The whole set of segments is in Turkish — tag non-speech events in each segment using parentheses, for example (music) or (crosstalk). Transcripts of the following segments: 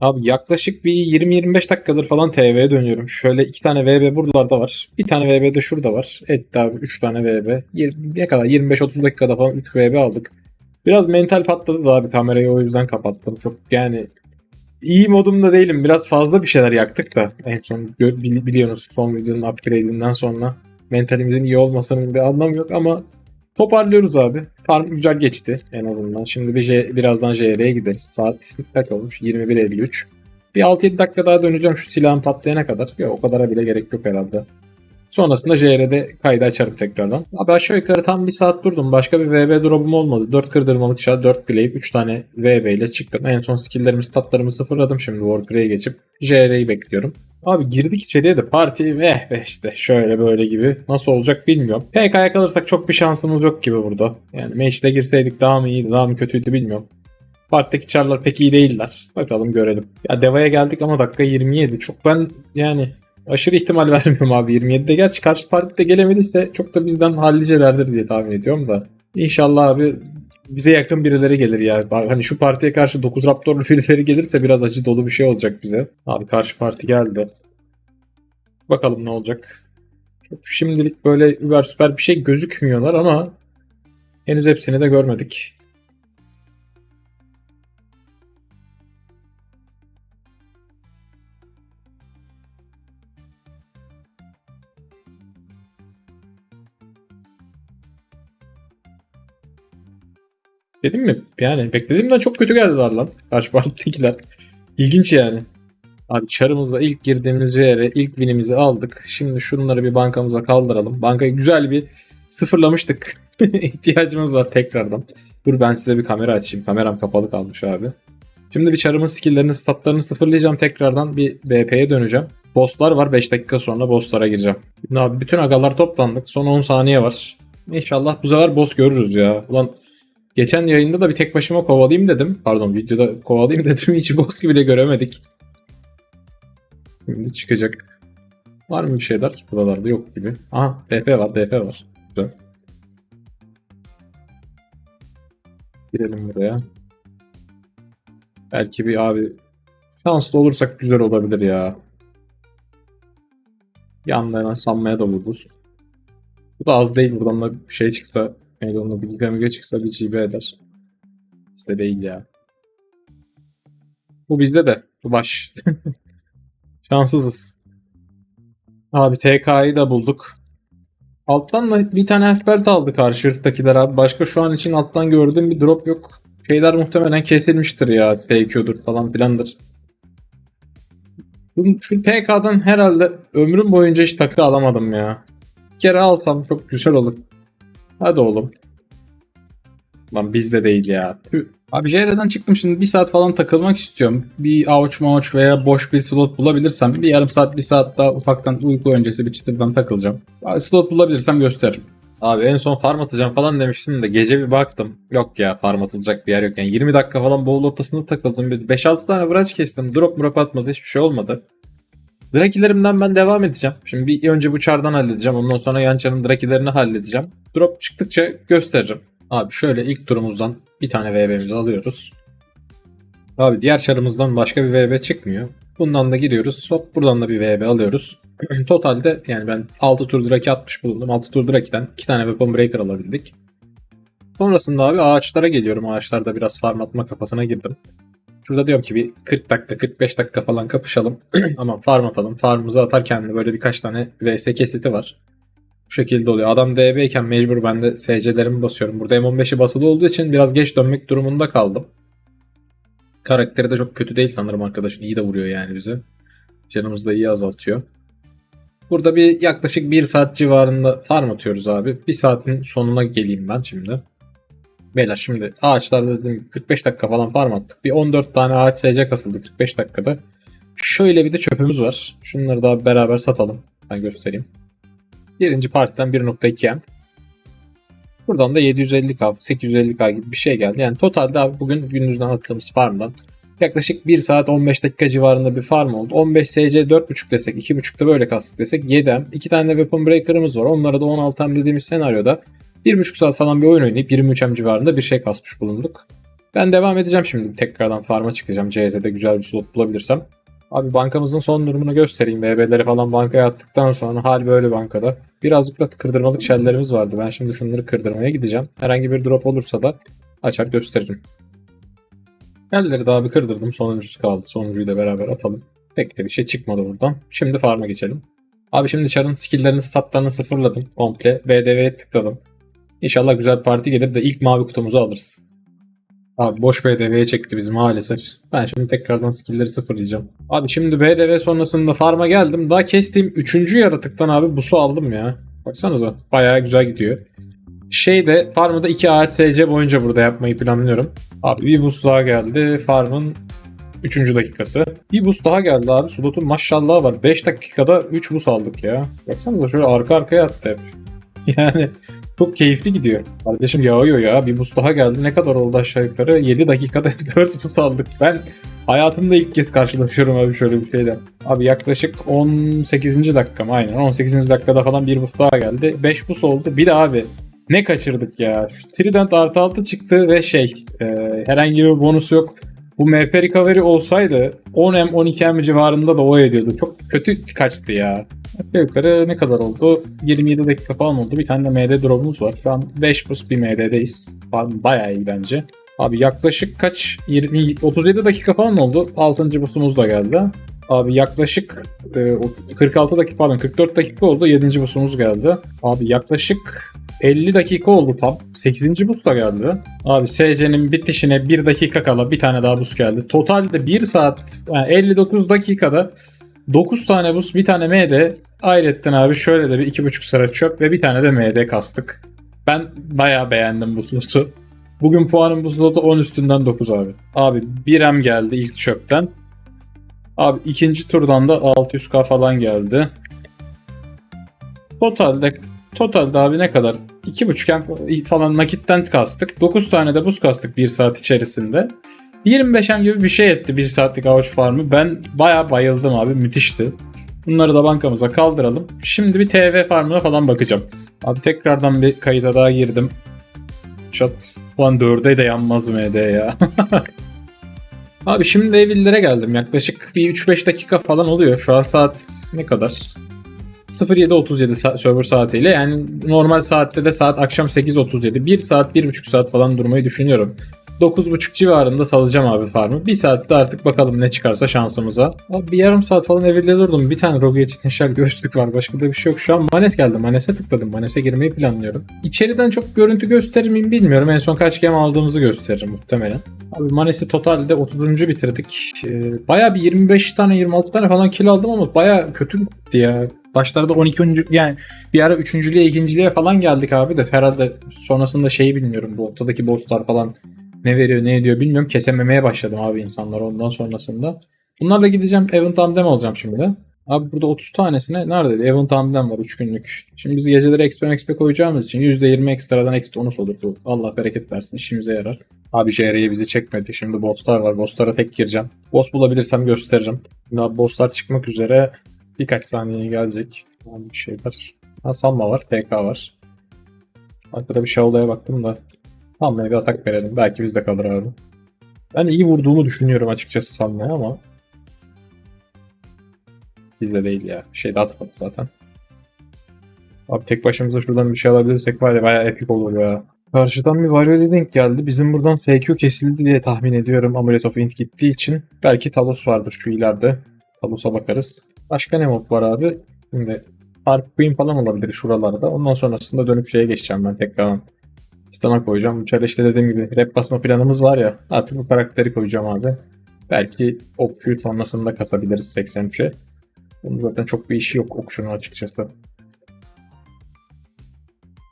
Abi yaklaşık bir 20-25 dakikadır falan TV'ye dönüyorum. Şöyle iki tane VB buralarda var. Bir tane VB de şurada var. Etti abi 3 tane VB. Ne kadar 25-30 dakikada falan 3 VB aldık. Biraz mental patladı da abi kamerayı o yüzden kapattım. Çok yani iyi modumda değilim. Biraz fazla bir şeyler yaktık da en son biliyorsunuz son videonun upgrade'inden sonra mentalimizin iyi olmasının bir anlamı yok ama toparlıyoruz abi. Farm güzel geçti en azından. Şimdi bir J- birazdan JR'ye gideriz. Saat kaç olmuş? 21.53. Bir 6-7 dakika daha döneceğim şu silahın patlayana kadar. Yok o kadara bile gerek yok herhalde. Sonrasında JR'de kaydı açarım tekrardan. Abi aşağı yukarı tam bir saat durdum. Başka bir VB drop'um olmadı. 4 kırdırmalık şah, 4 glaive, 3 tane VB ile çıktım. En son skill'lerimi, statlarımı sıfırladım. Şimdi Warcraft'e geçip JR'yi bekliyorum. Abi girdik içeriye de parti eh be işte şöyle böyle gibi. Nasıl olacak bilmiyorum. PK'ya kalırsak çok bir şansımız yok gibi burada. Yani Mage'de girseydik daha mı iyiydi daha mı kötüydü bilmiyorum. Partideki çarlar pek iyi değiller. Bakalım görelim. Ya Deva'ya geldik ama dakika 27. Çok ben yani aşırı ihtimal (laughs) vermiyorum abi 27'de. Gerçi karşı partide gelemediyse çok da bizden hallicelerdir diye tahmin ediyorum da. İnşallah abi bize yakın birileri gelir ya. Hani şu partiye karşı 9 Raptor'lu birileri gelirse biraz acı dolu bir şey olacak bize. Abi karşı parti geldi. Bakalım ne olacak. Çok şimdilik böyle über süper bir şey gözükmüyorlar ama henüz hepsini de görmedik. Dedim mi? Yani beklediğimden çok kötü geldiler lan. Karşı partidekiler. İlginç yani. Abi çarımızla ilk girdiğimiz yere ilk winimizi aldık. Şimdi şunları bir bankamıza kaldıralım. Bankayı güzel bir sıfırlamıştık. (laughs) İhtiyacımız var tekrardan. Dur ben size bir kamera açayım. Kameram kapalı kalmış abi. Şimdi bir çarımın skill'lerini, statlarını sıfırlayacağım. Tekrardan bir BP'ye döneceğim. Bosslar var. 5 dakika sonra bosslara gireceğim. Şimdi abi bütün agalar toplandık. Son 10 saniye var. İnşallah bu sefer boss görürüz ya. Ulan geçen yayında da bir tek başıma kovalayayım dedim. Pardon videoda kovalayayım (laughs) dedim. Hiç boss gibi de göremedik. Şimdi çıkacak. Var mı bir şeyler? Buralarda yok gibi. Aha DP var DP var. Güzel. Girelim buraya. Belki bir abi şanslı olursak güzel olabilir ya. Hemen sanmaya da vururuz. Bu da az değil. Buradan da bir şey çıksa neydi onun bir giga çıksa bir GB eder. İşte değil ya. Bu bizde de. Bu baş. (laughs) Şanssızız. Abi TK'yı da bulduk. Alttan da bir tane Halfbelt aldı karşı ırktakiler abi. Başka şu an için alttan gördüğüm bir drop yok. Şeyler muhtemelen kesilmiştir ya. SQ'dur falan filandır. Şu TK'dan herhalde ömrüm boyunca hiç takı alamadım ya. Bir kere alsam çok güzel olur. Hadi oğlum. Lan bizde değil ya. Abi JR'den çıktım şimdi bir saat falan takılmak istiyorum. Bir avuç mauç veya boş bir slot bulabilirsem bir yarım saat bir saat daha ufaktan uyku öncesi bir çıtırdan takılacağım. Slot bulabilirsem gösteririm. Abi en son farm atacağım falan demiştim de gece bir baktım. Yok ya farm atılacak bir yer yok. Yani 20 dakika falan bowl ortasında takıldım. Bir 5-6 tane branch kestim. Drop drop atmadı hiçbir şey olmadı. Drakilerimden ben devam edeceğim. Şimdi bir önce bu çardan halledeceğim. Ondan sonra yan çarın drakilerini halledeceğim. Drop çıktıkça gösteririm. Abi şöyle ilk turumuzdan bir tane VB'mizi alıyoruz. Abi diğer çarımızdan başka bir VB çıkmıyor. Bundan da giriyoruz. Hop buradan da bir VB alıyoruz. (clears throat) Totalde yani ben 6 tur draki atmış bulundum. 6 tur drakiden 2 tane weapon breaker alabildik. Sonrasında abi ağaçlara geliyorum. Ağaçlarda biraz farm atma kafasına girdim. Şurada diyorum ki bir 40 dakika 45 dakika falan kapışalım. (clears throat) Ama farm atalım. Farmımızı atarken de böyle birkaç tane VS kesiti var. Bu şekilde oluyor. Adam DB iken mecbur ben de SC'lerimi basıyorum. Burada M15'i basılı olduğu için biraz geç dönmek durumunda kaldım. Karakteri de çok kötü değil sanırım arkadaşın. İyi de vuruyor yani bizi. Canımızı da iyi azaltıyor. Burada bir yaklaşık 1 saat civarında farm atıyoruz abi. Bir saatin sonuna geleyim ben şimdi. Beyler şimdi ağaçlarda dedim 45 dakika falan farm attık. Bir 14 tane ağaç SC kasıldı 45 dakikada. Şöyle bir de çöpümüz var. Şunları da beraber satalım. Ben göstereyim. Birinci partiden 1.2M. Buradan da 750k, 850k gibi bir şey geldi. Yani totalde abi bugün gündüzden attığımız farmdan yaklaşık 1 saat 15 dakika civarında bir farm oldu. 15 SC 4.5 desek, 2.5'da böyle kastık desek 7M. 2 tane de Weapon Breaker'ımız var. Onlara da 16M dediğimiz senaryoda 1.5 saat falan bir oyun oynayıp 23M civarında bir şey kasmış bulunduk. Ben devam edeceğim şimdi. Tekrardan farma çıkacağım. CZ'de güzel bir slot bulabilirsem. Abi bankamızın son durumunu göstereyim. BB'leri falan bankaya attıktan sonra hal böyle bankada. Birazcık da kırdırmalık shell'lerimiz vardı. Ben şimdi şunları kırdırmaya gideceğim. Herhangi bir drop olursa da açar gösteririm. Shell'leri daha bir kırdırdım. Sonuncusu kaldı. Sonuncuyu da beraber atalım. Pek de bir şey çıkmadı buradan. Şimdi farm'a geçelim. Abi şimdi Char'ın skill'lerini, statlarını sıfırladım. Komple. BDV'ye tıkladım. İnşallah güzel parti gelir de ilk mavi kutumuzu alırız. Abi boş BDV'ye çekti bizim maalesef. Ben şimdi tekrardan skill'leri sıfırlayacağım. Abi şimdi BDV sonrasında farm'a geldim. Daha kestiğim 3. yaratıktan abi busu aldım ya. Baksanıza bayağı güzel gidiyor. Şeyde farmı da 2 AHSC boyunca burada yapmayı planlıyorum. Abi bir boost daha geldi. Farmın 3. dakikası. Bir boost daha geldi abi. Slot'un maşallah var. 5 dakikada 3 boost aldık ya. Baksanıza şöyle arka arkaya attı hep. (laughs) Yani çok keyifli gidiyor. Kardeşim yağıyor ya. Bir boost daha geldi. Ne kadar oldu aşağı yukarı? 7 dakikada (laughs) 4 boost aldık. Ben hayatımda ilk kez karşılaşıyorum abi şöyle bir şeyden. Abi yaklaşık 18. dakika mı? Aynen 18. dakikada falan bir boost daha geldi. 5 boost oldu. Bir de abi ne kaçırdık ya. Şu Trident artı 6 çıktı ve şey e, herhangi bir bonus yok. Bu MP Recovery olsaydı 10M 12M civarında da o ediyordu. Çok kötü kaçtı ya. Aşağı yukarı ne kadar oldu? 27 dakika falan oldu. Bir tane de MD drop'umuz var. Şu an 5 boost bir MD'deyiz. Bayağı iyi bence. Abi yaklaşık kaç? 20, 37 dakika falan oldu. 6. boost'umuz da geldi. Abi yaklaşık e, o 46 dakika pardon 44 dakika oldu. 7. boost'umuz geldi. Abi yaklaşık 50 dakika oldu tam. 8. boost da geldi. Abi SC'nin bitişine 1 dakika kala bir tane daha boost geldi. Totalde 1 saat yani 59 dakikada 9 tane boost bir tane MD ayrıca abi şöyle de bir 2,5 sıra çöp ve bir tane de MD kastık. Ben bayağı beğendim bu slotu. Bugün puanım bu slotu 10 üstünden 9 abi. Abi 1M geldi ilk çöpten. Abi ikinci turdan da 600k falan geldi. Totalde totalde abi ne kadar? 2.5 falan nakitten kastık. 9 tane de buz kastık 1 saat içerisinde. 25M gibi bir şey etti 1 saatlik avuç farmı. Ben bayağı bayıldım abi. Müthişti. Bunları da bankamıza kaldıralım. Şimdi bir TV farmına falan bakacağım. Abi tekrardan bir kayıta daha girdim. Chat. Ulan 4'e de yanmaz MD ya. (laughs) Abi şimdi evillere geldim. Yaklaşık bir 3-5 dakika falan oluyor. Şu an saat ne kadar? 07.37 sa- server saatiyle yani normal saatte de saat akşam 8.37. 1 saat 1.5 saat falan durmayı düşünüyorum. 9.30 civarında salacağım abi farmı. Bir saatte artık bakalım ne çıkarsa şansımıza. Abi bir yarım saat falan evinde durdum. Bir tane Rogue Çetinşer göğüslük var. Başka da bir şey yok. Şu an Manes geldi. Manes'e tıkladım. Manes'e girmeyi planlıyorum. İçeriden çok görüntü gösterir miyim bilmiyorum. En son kaç gem aldığımızı gösteririm muhtemelen. Abi Manes'i totalde 30. bitirdik. Ee, bayağı bir 25 tane 26 tane falan kill aldım ama bayağı kötü gitti ya. Başlarda 12. yani bir ara 3.lüğe 2.liğe falan geldik abi de herhalde sonrasında şeyi bilmiyorum. Bu ortadaki bosslar falan ne veriyor ne ediyor bilmiyorum. Kesememeye başladım abi insanlar ondan sonrasında. Bunlarla gideceğim Event Amdem alacağım şimdi de. Abi burada 30 tanesine neredeydi? Event Amdem var 3 günlük. Şimdi biz geceleri XP XP koyacağımız için %20 ekstradan XP bonus olur bu. Allah bereket versin işimize yarar. Abi JR'ye bizi çekmedi. Şimdi bosslar var. Bosslara tek gireceğim. Boss bulabilirsem gösteririm. Daha bosslar çıkmak üzere birkaç saniyeye gelecek. Bir şeyler. Ha Samma var. TK var. Arkada bir Shaola'ya baktım da. Samma'ya bir atak verelim. Belki bizde kalır abi. Ben iyi vurduğumu düşünüyorum açıkçası Samma'ya ama bizde değil ya. Bir şey de atmadı zaten. Abi tek başımıza şuradan bir şey alabilirsek var ya bayağı epik olur ya. Karşıdan bir Warrior Link geldi. Bizim buradan SQ kesildi diye tahmin ediyorum. Amulet of Int gittiği için. Belki Talos vardır şu ileride. Talos'a bakarız. Başka ne mob var abi? Şimdi Harp Queen falan olabilir şuralarda. Ondan sonrasında dönüp şeye geçeceğim ben tekrar. Stana koyacağım. Uçarı işte dediğim gibi rap basma planımız var ya. Artık bu karakteri koyacağım abi. Belki okçuyu sonrasında kasabiliriz 83'e. Bunun zaten çok bir işi yok okçunun açıkçası.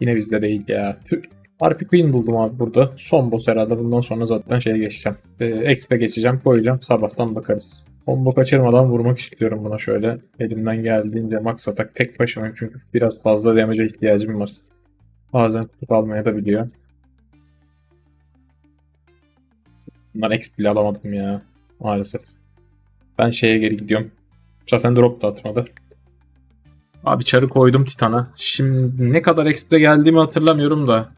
Yine bizde değil ya. Tüh. Harpy Queen buldum abi burada. Son boss herhalde. Bundan sonra zaten şeye geçeceğim. Ee, XP geçeceğim. Koyacağım. Sabahtan bakarız. Combo kaçırmadan vurmak istiyorum buna şöyle. Elimden geldiğince max atak. Tek başımayım çünkü biraz fazla damage'a ihtiyacım var. Bazen tutup almaya da biliyor. Bundan XP bile alamadım ya. Maalesef. Ben şeye geri gidiyorum. Zaten drop da atmadı. Abi çarı koydum Titan'a. Şimdi ne kadar XP geldiğimi hatırlamıyorum da.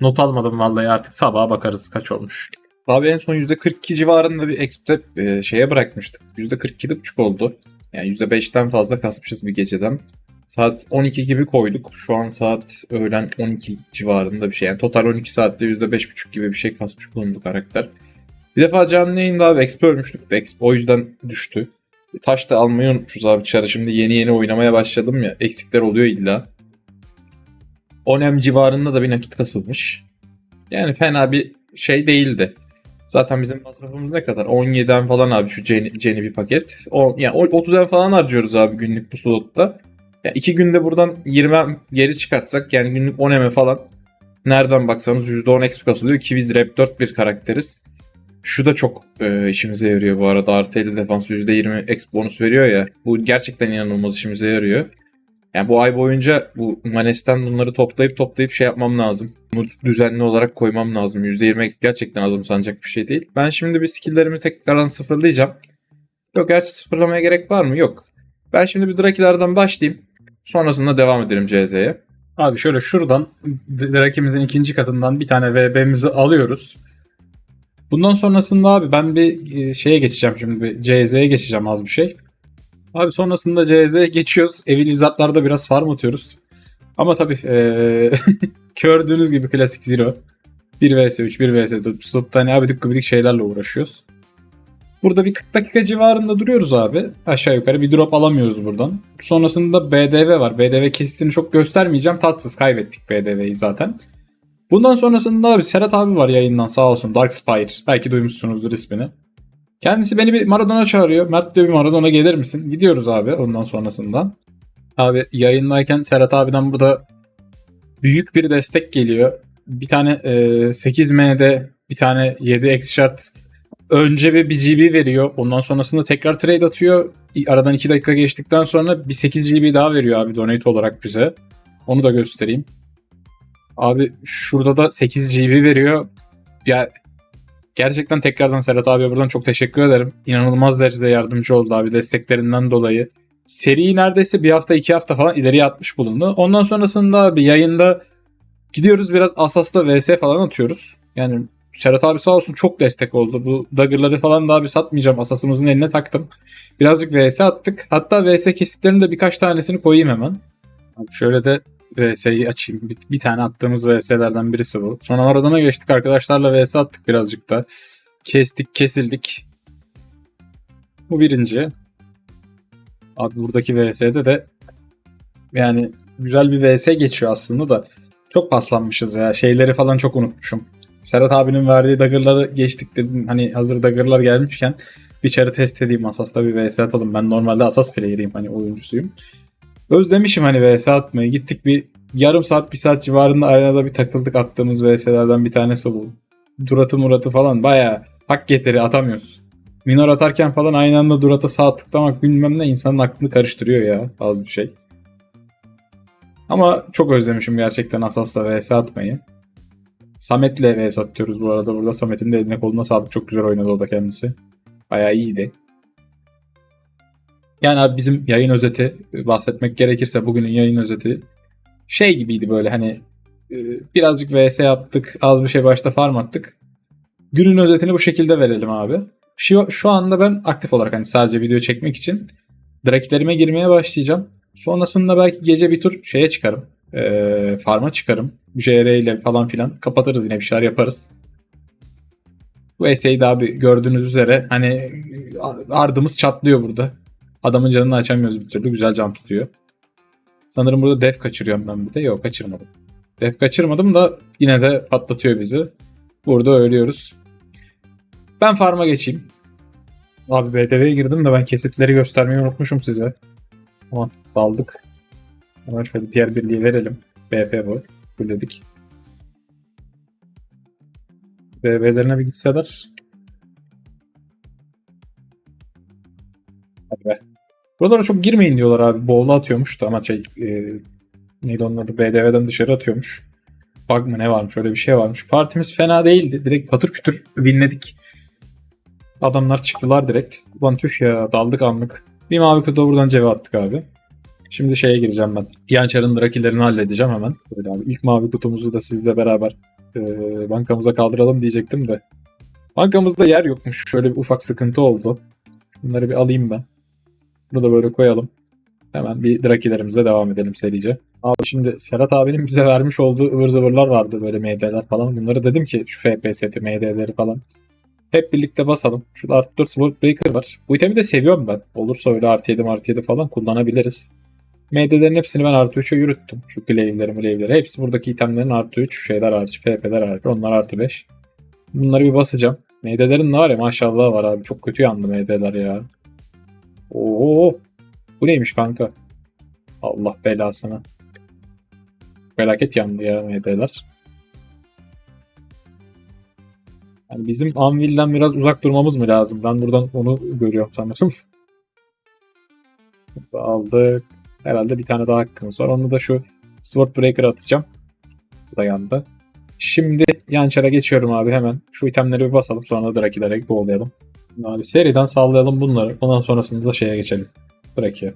Not almadım vallahi artık sabaha bakarız kaç olmuş. Abi en son %42 civarında bir exp'te e, şeye bırakmıştık. %42,5 oldu. Yani %5'ten fazla kasmışız bir geceden. Saat 12 gibi koyduk. Şu an saat öğlen 12 civarında bir şey. Yani total 12 saatte %5,5 gibi bir şey kasmış bulundu karakter. Bir defa canlı yayında abi exp ölmüştük de exp o yüzden düştü. Taş da almayı unutmuşuz abi çarı. Şimdi yeni yeni oynamaya başladım ya. Eksikler oluyor illa. 10M civarında da bir nakit kasılmış. Yani fena bir şey değildi. Zaten bizim masrafımız ne kadar? 17'den falan abi şu Jenny, Jenny bir paket. O, yani 30'en falan harcıyoruz abi günlük bu slotta. Ya iki günde buradan 20 geri çıkartsak yani günlük 10 eme falan nereden baksanız %10 exp kasılıyor ki biz rap 4 bir karakteriz. Şu da çok e, işimize yarıyor bu arada. Artı 50 defans %20 exp bonus veriyor ya. Bu gerçekten inanılmaz işimize yarıyor. Yani bu ay boyunca bu Manes'ten bunları toplayıp toplayıp şey yapmam lazım. Bunu düzenli olarak koymam lazım. %20 exp gerçekten azımsanacak bir şey değil. Ben şimdi bir skilllerimi tekrardan sıfırlayacağım. Yok gerçi sıfırlamaya gerek var mı? Yok. Ben şimdi bir Drakilerden başlayayım. Sonrasında devam edelim CZ'ye. Abi şöyle şuradan Draki'mizin ikinci katından bir tane VB'mizi alıyoruz. Bundan sonrasında abi ben bir e, şeye geçeceğim şimdi CZ'ye geçeceğim az bir şey. Abi sonrasında CZ'ye geçiyoruz. Evin izatlarda biraz farm atıyoruz. Ama tabii ee, (laughs) gördüğünüz gibi klasik zero. 1 vs 3, 1 vs 4 slotta hani abidik gubidik şeylerle uğraşıyoruz. Burada bir 40 dakika civarında duruyoruz abi. Aşağı yukarı bir drop alamıyoruz buradan. Sonrasında BDV var. BDV kesitini çok göstermeyeceğim. Tatsız kaybettik BDV'yi zaten. Bundan sonrasında abi Serhat abi var yayından sağ olsun. Dark Spire. Belki duymuşsunuzdur ismini. Kendisi beni bir Maradona çağırıyor. Mert diyor bir Maradona gelir misin? Gidiyoruz abi ondan sonrasından. Abi yayındayken Serhat abiden burada büyük bir destek geliyor. Bir tane e, 8M'de bir tane 7X şart önce bir GB veriyor. Ondan sonrasında tekrar trade atıyor. Aradan 2 dakika geçtikten sonra bir 8 GB daha veriyor abi donate olarak bize. Onu da göstereyim. Abi şurada da 8 GB veriyor. Ya gerçekten tekrardan Serhat abiye buradan çok teşekkür ederim. İnanılmaz derecede yardımcı oldu abi desteklerinden dolayı. Seriyi neredeyse bir hafta iki hafta falan ileriye atmış bulundu. Ondan sonrasında bir yayında gidiyoruz biraz Asas'la VS falan atıyoruz. Yani Serhat abi sağ olsun çok destek oldu. Bu dagger'ları falan daha bir satmayacağım. Asasımızın eline taktım. Birazcık VS attık. Hatta VS kesitlerinin de birkaç tanesini koyayım hemen. Abi şöyle de VS'yi açayım. Bir, bir tane attığımız VS'lerden birisi bu. Sonra Maradona geçtik arkadaşlarla VS attık birazcık da. Kestik, kesildik. Bu birinci. Abi buradaki VS'de de yani güzel bir VS geçiyor aslında da çok paslanmışız ya. Şeyleri falan çok unutmuşum. Serhat abinin verdiği dagger'ları geçtik dedim. Hani hazır dagger'lar gelmişken bir çarı test edeyim. Asas'ta bir VS atalım. Ben normalde Asas player'ıyım hani oyuncusuyum. Özlemişim hani VS atmayı. Gittik bir yarım saat bir saat civarında arenada bir takıldık attığımız VS'lerden bir tanesi bu. Duratı muratı falan baya hak getiri atamıyoruz. Minor atarken falan aynı anda Durat'a sağ tıklamak bilmem ne insanın aklını karıştırıyor ya az bir şey. Ama çok özlemişim gerçekten Asas'la VS atmayı. Samet'le vs atıyoruz bu arada burada. Samet'in de eline koluna sağlık. Çok güzel oynadı o da kendisi. Bayağı iyiydi. Yani abi bizim yayın özeti bahsetmek gerekirse bugünün yayın özeti şey gibiydi böyle hani e, birazcık vs yaptık. Az bir şey başta farm attık. Günün özetini bu şekilde verelim abi. Şu, şu anda ben aktif olarak hani sadece video çekmek için Draklerime girmeye başlayacağım. Sonrasında belki gece bir tur şeye çıkarım. E, farma çıkarım. JR ile falan filan kapatırız yine bir şeyler yaparız. Bu essay'i de abi gördüğünüz üzere hani ardımız çatlıyor burada. Adamın canını açamıyoruz bir türlü. Güzel can tutuyor. Sanırım burada def kaçırıyorum ben bir de. Yok kaçırmadım. Def kaçırmadım da yine de patlatıyor bizi. Burada ölüyoruz. Ben farma geçeyim. Abi BDV'ye girdim de ben kesitleri göstermeyi unutmuşum size. Ama daldık. Hemen şöyle diğer birliği verelim. BP bu. Fulledik. BB'lerine bir gitseler. Hadi be. Buralara çok girmeyin diyorlar abi. Bowl'a atıyormuş da ama şey e, neydi onun adı BDV'den dışarı atıyormuş. Bug mı ne varmış öyle bir şey varmış. Partimiz fena değildi. Direkt patır kütür winledik. Adamlar çıktılar direkt. Ulan tüh ya daldık anlık. Bir mavi kutu buradan ceve attık abi. Şimdi şeye gireceğim ben. Yançar'ın rakilerini halledeceğim hemen. Böyle abi ilk mavi kutumuzu da sizle beraber e, bankamıza kaldıralım diyecektim de. Bankamızda yer yokmuş. Şöyle bir ufak sıkıntı oldu. Bunları bir alayım ben. Bunu da böyle koyalım. Hemen bir drakilerimize devam edelim serice. Abi şimdi Serhat abinin bize vermiş olduğu ıvır zıvırlar vardı böyle MD'ler falan. Bunları dedim ki şu FP seti, MD'leri falan. Hep birlikte basalım. Şurada artı 4 Sword Breaker var. Bu itemi de seviyorum ben. Olursa öyle artı 7 artı 7 falan kullanabiliriz. MD'lerin hepsini ben artı 3'e yürüttüm. Şu glaive'leri glaive'leri. Hepsi buradaki itemlerin artı 3 şeyler hariç. FP'ler hariç. Onlar artı 5. Bunları bir basacağım. MD'lerin ne var ya maşallah var abi. Çok kötü yandı MD'ler ya. Oo. Bu neymiş kanka? Allah belasını. Felaket yandı ya MD'ler. Yani bizim Anvil'den biraz uzak durmamız mı lazım? Ben buradan onu görüyorum sanırım. (laughs) Aldık. Herhalde bir tane daha hakkımız var. Onu da şu Sword Breaker atacağım. Bu da yandı. Şimdi Yançar'a geçiyorum abi hemen. Şu itemleri bir basalım. Sonra Draki'lere boğulayalım. Abi seriden sallayalım bunları. Ondan sonrasında da şeye geçelim. Draki'ye.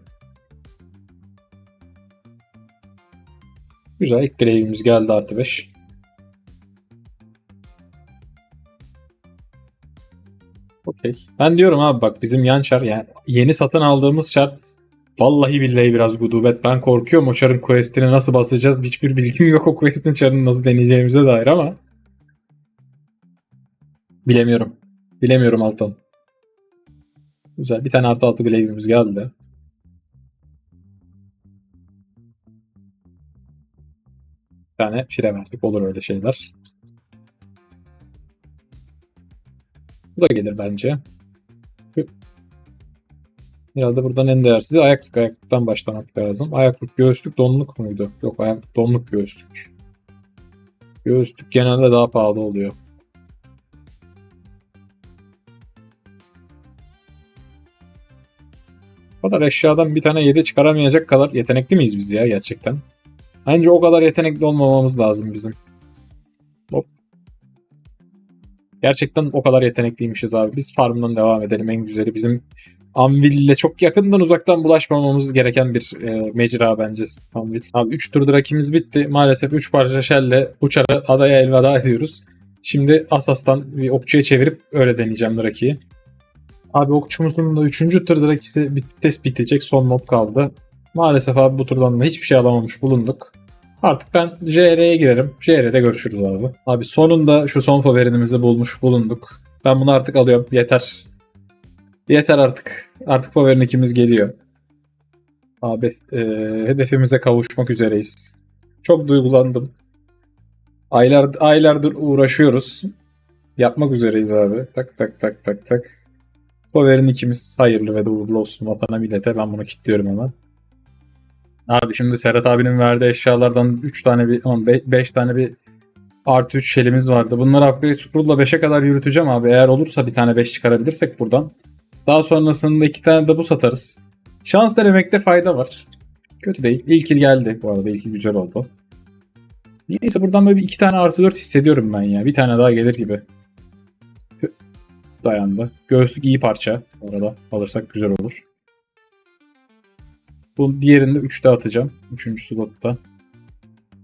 Güzel. ilk grave'imiz geldi artı 5. Okey. Ben diyorum abi bak bizim yan çar yani yeni satın aldığımız çar vallahi billahi biraz gudubet. Ben korkuyorum o çarın questini nasıl basacağız. Hiçbir bilgim yok o questin çarını nasıl deneyeceğimize dair ama bilemiyorum. Bilemiyorum Altan. Güzel. Bir tane artı altı glave'imiz geldi. Bir tane fire verdik. Olur öyle şeyler. Bu da gelir bence. Herhalde buradan en değersiz ayaklık. Ayaklıktan başlamak lazım. Ayaklık göğüslük donluk muydu? Yok ayaklık donluk göğüslük. Göğüslük genelde daha pahalı oluyor. O kadar eşyadan bir tane 7 çıkaramayacak kadar yetenekli miyiz biz ya gerçekten? Bence o kadar yetenekli olmamamız lazım bizim. Hop. Gerçekten o kadar yetenekliymişiz abi. Biz farmdan devam edelim en güzeli. Bizim Anvil ile çok yakından uzaktan bulaşmamamız gereken bir e, mecra bence Anvil. Abi 3 tur rakimiz bitti. Maalesef 3 parça şelle uçara adaya elveda ediyoruz. Şimdi Asas'tan bir okçuya çevirip öyle deneyeceğim Draki'yi. Abi okçumuzun da 3. tur Draki'si test bitecek. Son mob kaldı. Maalesef abi bu turdan da hiçbir şey alamamış bulunduk. Artık ben JR'ye girerim. JR'de görüşürüz abi. Abi sonunda şu son favoritimizi bulmuş bulunduk. Ben bunu artık alıyorum. Yeter. Yeter artık. Artık favorin ikimiz geliyor. Abi e, hedefimize kavuşmak üzereyiz. Çok duygulandım. Aylar, aylardır uğraşıyoruz. Yapmak üzereyiz abi. Tak tak tak tak tak. Favorin ikimiz hayırlı ve de uğurlu olsun vatana millete. Ben bunu kilitliyorum hemen. Abi şimdi Serhat abinin verdiği eşyalardan 3 tane bir 5 tane bir artı 3 şelimiz vardı. Bunları upgrade scroll'la 5'e kadar yürüteceğim abi. Eğer olursa bir tane 5 çıkarabilirsek buradan. Daha sonrasında 2 tane de bu satarız. Şans denemekte fayda var. Kötü değil. İlki geldi bu arada. İlki güzel oldu. Neyse buradan böyle bir 2 tane artı 4 hissediyorum ben ya. Bir tane daha gelir gibi. Dayandı. Göğüslük iyi parça. Bu arada alırsak güzel olur. Bu diğerini de 3'te atacağım. 3. slotta.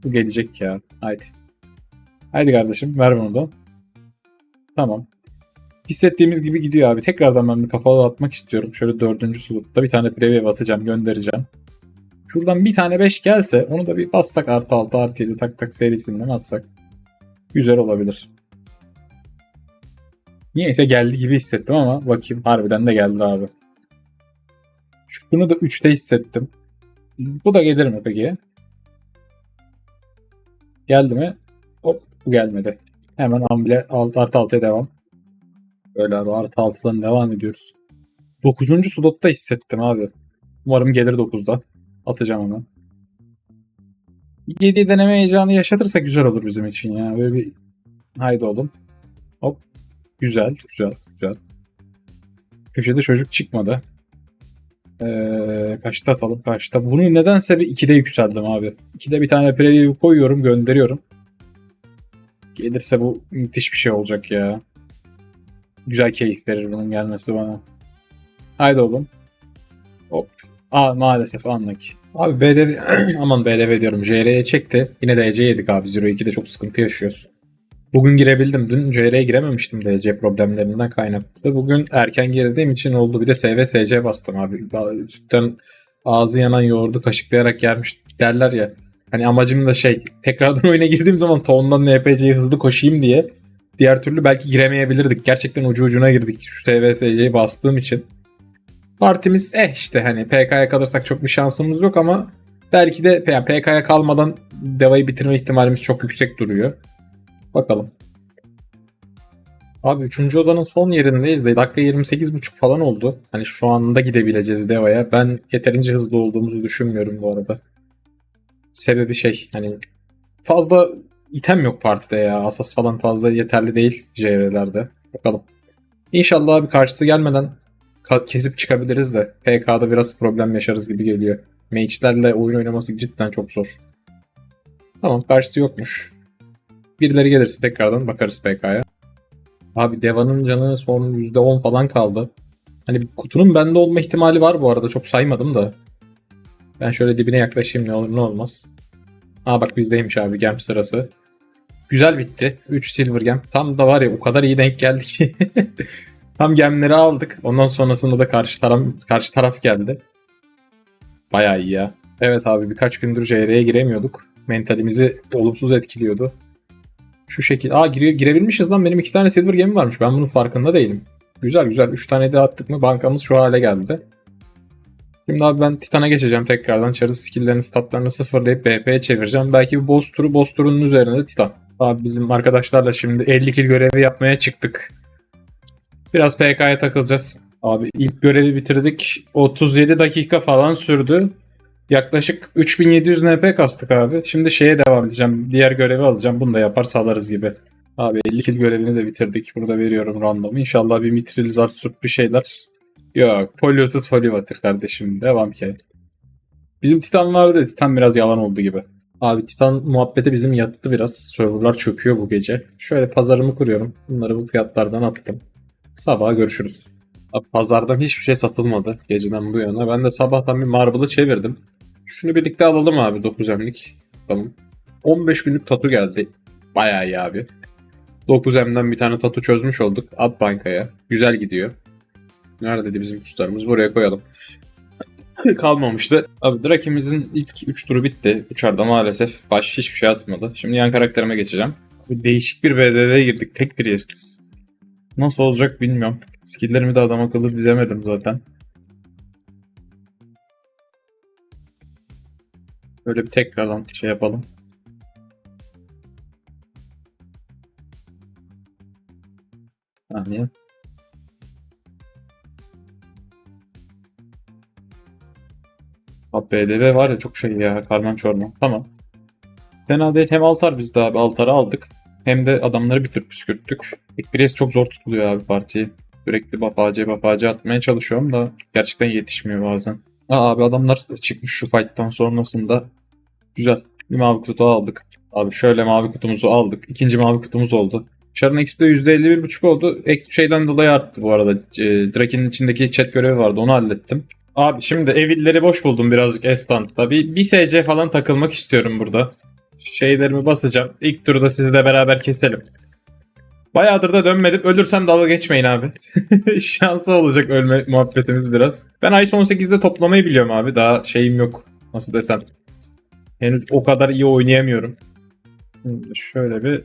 Bu gelecek ya. Haydi. Haydi kardeşim ver bunu da. Tamam. Hissettiğimiz gibi gidiyor abi. Tekrardan ben bir kafalı atmak istiyorum. Şöyle 4. slotta bir tane preview atacağım göndereceğim. Şuradan bir tane 5 gelse onu da bir bassak artı 6 artı 7 tak tak serisinden atsak. Güzel olabilir. Niyeyse geldi gibi hissettim ama bakayım harbiden de geldi abi. Şunu da 3'te hissettim. Bu da gelir mi peki? Geldi mi? Hop bu gelmedi. Hemen ambile alt, artı 6'ya devam. Böyle abi artı 6'dan devam ediyoruz. 9. slotta hissettim abi. Umarım gelir 9'da. Atacağım hemen. 7 deneme heyecanı yaşatırsa güzel olur bizim için ya. Böyle bir haydi oğlum. Hop. Güzel, güzel, güzel. Köşede çocuk çıkmadı. Ee, kaçta atalım kaçta. Bunu nedense bir 2'de yükseldim abi. 2'de bir tane preview koyuyorum gönderiyorum. Gelirse bu müthiş bir şey olacak ya. Güzel keyif verir bunun gelmesi bana. Haydi oğlum. Hop. Aa maalesef anlık. Abi BDV (clears throat) aman BDV diyorum. JR'ye çekti. Yine de EC yedik abi. Zero 2'de çok sıkıntı yaşıyoruz. Bugün girebildim. Dün CR'ye girememiştim DC problemlerinden kaynaklı. Bugün erken girdiğim için oldu. Bir de SVSC bastım abi. Sütten ağzı yanan yoğurdu kaşıklayarak yermiş derler ya. Hani amacım da şey tekrardan (laughs) oyuna girdiğim zaman tondan NPC'ye hızlı koşayım diye. Diğer türlü belki giremeyebilirdik. Gerçekten ucu ucuna girdik şu SVSC'yi bastığım için. Partimiz eh işte hani PK'ya kalırsak çok bir şansımız yok ama belki de yani PK'ya kalmadan devayı bitirme ihtimalimiz çok yüksek duruyor. Bakalım. Abi 3. odanın son yerindeyiz de dakika 28.5 falan oldu. Hani şu anda gidebileceğiz Deva'ya. Ben yeterince hızlı olduğumuzu düşünmüyorum bu arada. Sebebi şey hani fazla item yok partide ya. Asas falan fazla yeterli değil JR'lerde. Bakalım. İnşallah abi karşısı gelmeden kesip çıkabiliriz de PK'da biraz problem yaşarız gibi geliyor. Mage'lerle oyun oynaması cidden çok zor. Tamam karşısı yokmuş. Birileri gelirse tekrardan bakarız PK'ya. Abi Deva'nın canı son %10 falan kaldı. Hani kutunun bende olma ihtimali var bu arada. Çok saymadım da. Ben şöyle dibine yaklaşayım ne olur ne olmaz. Aa bak bizdeymiş abi gem sırası. Güzel bitti. 3 silver gem. Tam da var ya o kadar iyi denk geldi ki. (laughs) Tam gemleri aldık. Ondan sonrasında da karşı taraf, karşı taraf geldi. Bayağı iyi ya. Evet abi birkaç gündür JR'ye giremiyorduk. Mentalimizi olumsuz etkiliyordu. Şu şekil. Aa giriyor, girebilmişiz lan. Benim iki tane silver gemi varmış. Ben bunun farkında değilim. Güzel güzel. Üç tane de attık mı bankamız şu hale geldi. Şimdi abi ben Titan'a geçeceğim tekrardan. Çarı skill'lerini, statlarını sıfırlayıp BP'ye çevireceğim. Belki bir boss turu, boss turunun üzerine de Titan. Abi bizim arkadaşlarla şimdi 50 kill görevi yapmaya çıktık. Biraz PK'ya takılacağız. Abi ilk görevi bitirdik. 37 dakika falan sürdü. Yaklaşık 3700 NP kastık abi. Şimdi şeye devam edeceğim. Diğer görevi alacağım. Bunu da yapar salarız gibi. Abi 50 kill görevini de bitirdik. Burada veriyorum random. İnşallah bir mitril zarsurt bir şeyler. Yok. Polluted Holy kardeşim. Devam hikaye. Bizim Titan vardı. Titan biraz yalan oldu gibi. Abi Titan muhabbeti bizim yattı biraz. Serverlar çöküyor bu gece. Şöyle pazarımı kuruyorum. Bunları bu fiyatlardan attım. Sabaha görüşürüz. Abi pazardan hiçbir şey satılmadı geceden bu yana. Ben de sabahtan bir marble'ı çevirdim. Şunu birlikte alalım abi 9 emlik. Tamam. 15 günlük tatu geldi. Bayağı iyi abi. 9M'den bir tane tatu çözmüş olduk. At bankaya. Güzel gidiyor. Neredeydi bizim kutularımız? Buraya koyalım. (laughs) Kalmamıştı. Abi Drake'imizin ilk 3 turu bitti. Uçarda maalesef baş hiçbir şey atmadı. Şimdi yan karakterime geçeceğim. Abi Değişik bir BDV'ye girdik. Tek bir Estus. Nasıl olacak bilmiyorum. Skill'lerimi de adam akıllı dizemedim zaten. Böyle bir tekrardan şey yapalım. Saniye. BDV var ya çok şey ya karman çorman. Tamam. Fena değil. Hem altar bizde abi. Altarı aldık. Hem de adamları bir tür püskürttük. Priest çok zor tutuluyor abi partiyi. Sürekli buff AC atmaya çalışıyorum da gerçekten yetişmiyor bazen. Aa abi adamlar çıkmış şu fight'tan sonrasında. Güzel. Bir mavi kutu aldık. Abi şöyle mavi kutumuzu aldık. İkinci mavi kutumuz oldu. Çar'ın XP'de %51.5 oldu. XP şeyden dolayı arttı bu arada. Drake'in içindeki chat görevi vardı onu hallettim. Abi şimdi evilleri boş buldum birazcık Estant'ta. Bir, bir SC falan takılmak istiyorum burada. Şeylerimi basacağım. İlk turda sizle beraber keselim. Bayağıdır da dönmedim. Ölürsem dalga geçmeyin abi. (laughs) Şansı olacak ölme muhabbetimiz biraz. Ben Ice 18'de toplamayı biliyorum abi. Daha şeyim yok. Nasıl desem. Henüz o kadar iyi oynayamıyorum. Şimdi şöyle bir...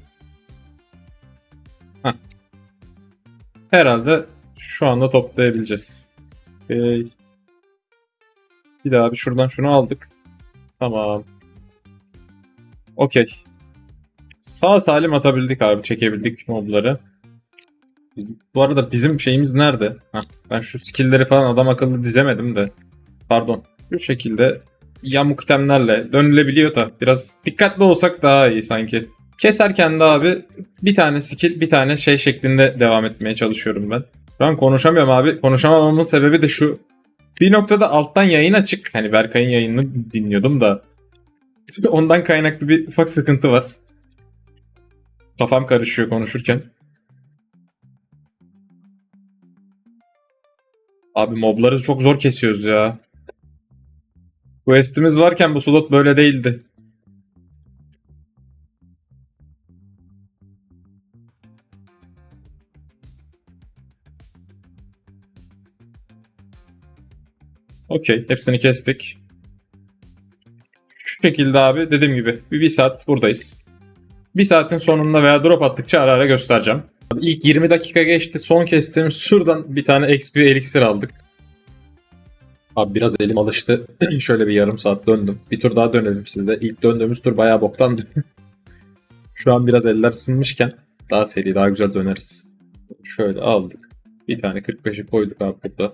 Heh. Herhalde şu anda toplayabileceğiz. Ee, bir daha bir şuradan şunu aldık. Tamam. Okey. Sağ salim atabildik abi. Çekebildik mobları. Bu arada bizim şeyimiz nerede? Heh, ben şu skill'leri falan adam akıllı dizemedim de. Pardon. Bu şekilde yamuk itemlerle dönülebiliyor da biraz dikkatli olsak daha iyi sanki. Keserken de abi bir tane skill bir tane şey şeklinde devam etmeye çalışıyorum ben. An konuşamıyorum abi. Konuşamamamın sebebi de şu. Bir noktada alttan yayın açık. Hani Berkay'ın yayınını dinliyordum da. (laughs) Ondan kaynaklı bir ufak sıkıntı var. Kafam karışıyor konuşurken. Abi mobları çok zor kesiyoruz ya. Bu estimiz varken bu slot böyle değildi. Okey. Hepsini kestik. Şu şekilde abi dediğim gibi bir, bir saat buradayız. Bir saatin sonunda veya drop attıkça ara ara göstereceğim. İlk 20 dakika geçti. Son kestiğimiz şuradan bir tane XP elixir aldık. Abi biraz elim alıştı. (clears throat) Şöyle bir yarım saat döndüm. Bir tur daha dönelim sizde. İlk döndüğümüz tur bayağı boktandı. (laughs) Şu an biraz eller ısınmışken daha seri daha güzel döneriz. Şöyle aldık. Bir tane 45'i koyduk abi burada.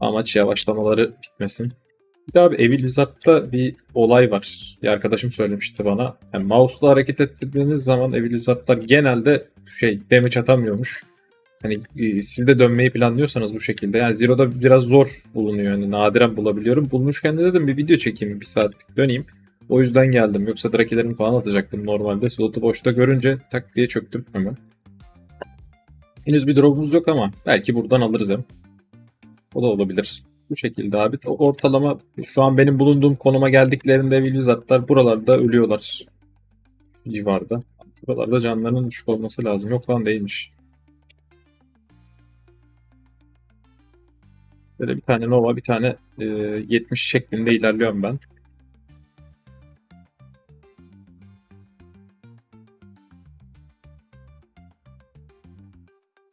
Amaç yavaşlamaları bitmesin. Bir de abi Evil Wizard'da bir olay var. Bir arkadaşım söylemişti bana. Yani mouse'la hareket ettirdiğiniz zaman Evil Wizard'lar genelde şey damage atamıyormuş. Hani e, siz de dönmeyi planlıyorsanız bu şekilde. Yani Zero'da biraz zor bulunuyor. Yani nadiren bulabiliyorum. Bulmuşken de dedim bir video çekeyim. Bir saatlik döneyim. O yüzden geldim. Yoksa drakilerini falan atacaktım normalde. Slotu boşta görünce tak diye çöktüm hemen. Henüz bir drop'umuz yok ama belki buradan alırız hem. O da olabilir. Bu şekilde abi. Ortalama şu an benim bulunduğum konuma geldiklerinde Evil Wizard'lar buralarda ölüyorlar. Şu civarda. Şuralarda canlarının düşük olması lazım. Yok lan değilmiş. Böyle bir tane Nova, bir tane e, 70 şeklinde ilerliyorum ben.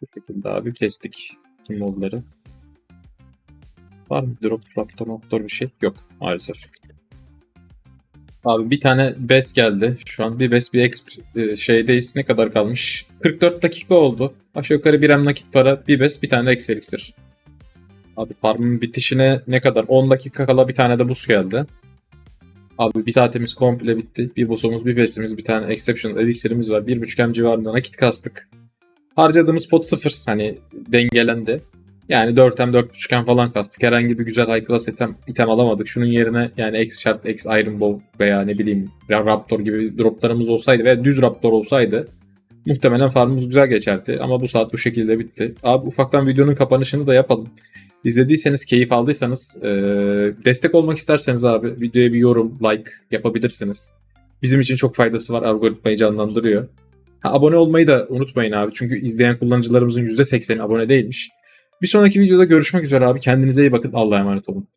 Bu şekilde abi kestik tüm modları. Var mı drop, raptor, raptor bir şey? Yok maalesef. Abi bir tane bes geldi. Şu an bir bes bir exp şeydeyiz. Ne kadar kalmış? 44 dakika oldu. Aşağı yukarı bir nakit para, bir bes, bir tane de eksi elixir. Abi farmın bitişine ne kadar? 10 dakika kala bir tane de buz geldi. Abi bir saatimiz komple bitti. Bir busumuz, bir besimiz, bir tane exceptional elixirimiz var. Bir buçuk em civarında nakit kastık. Harcadığımız pot sıfır. Hani dengelendi. Yani 4M 4.5M falan kastık. Herhangi bir güzel high class item, item alamadık. Şunun yerine yani X Shard, X Iron Bow veya ne bileyim Raptor gibi droplarımız olsaydı veya düz Raptor olsaydı muhtemelen farmımız güzel geçerdi. Ama bu saat bu şekilde bitti. Abi ufaktan videonun kapanışını da yapalım. İzlediyseniz, keyif aldıysanız, e, destek olmak isterseniz abi videoya bir yorum, like yapabilirsiniz. Bizim için çok faydası var. Algoritmayı canlandırıyor. Ha, abone olmayı da unutmayın abi. Çünkü izleyen kullanıcılarımızın %80'i abone değilmiş. Bir sonraki videoda görüşmek üzere abi. Kendinize iyi bakın. Allah'a emanet olun.